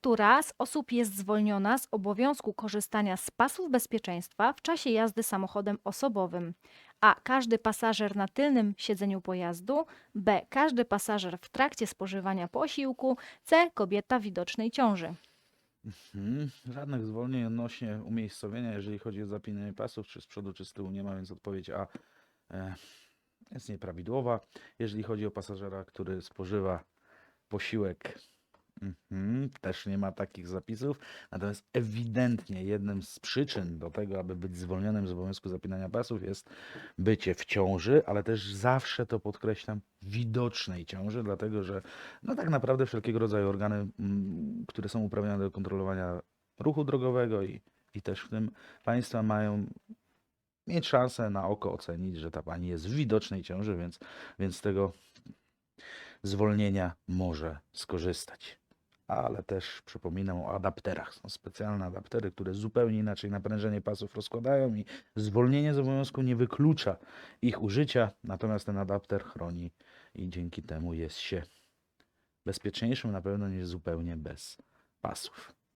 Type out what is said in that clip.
która z osób jest zwolniona z obowiązku korzystania z pasów bezpieczeństwa w czasie jazdy samochodem osobowym? A. Każdy pasażer na tylnym siedzeniu pojazdu. B. Każdy pasażer w trakcie spożywania posiłku. C. Kobieta widocznej ciąży. Mhm. Żadnych zwolnień odnośnie umiejscowienia, jeżeli chodzi o zapinanie pasów, czy z przodu, czy z tyłu nie ma, więc odpowiedź A e, jest nieprawidłowa. Jeżeli chodzi o pasażera, który spożywa posiłek, mhm, też nie ma takich zapisów. Natomiast ewidentnie jednym z przyczyn do tego, aby być zwolnionym z obowiązku zapinania pasów jest bycie w ciąży, ale też zawsze to podkreślam, widocznej ciąży, dlatego że no tak naprawdę wszelkiego rodzaju organy, mm, które są uprawnione do kontrolowania ruchu drogowego i, i też w tym państwa mają mieć szansę na oko ocenić, że ta pani jest w widocznej ciąży, więc, więc tego zwolnienia może skorzystać. Ale też przypominam o adapterach. Są specjalne adaptery, które zupełnie inaczej naprężenie pasów rozkładają i zwolnienie z obowiązku nie wyklucza ich użycia, natomiast ten adapter chroni i dzięki temu jest się bezpieczniejszym na pewno niż zupełnie bez pasów.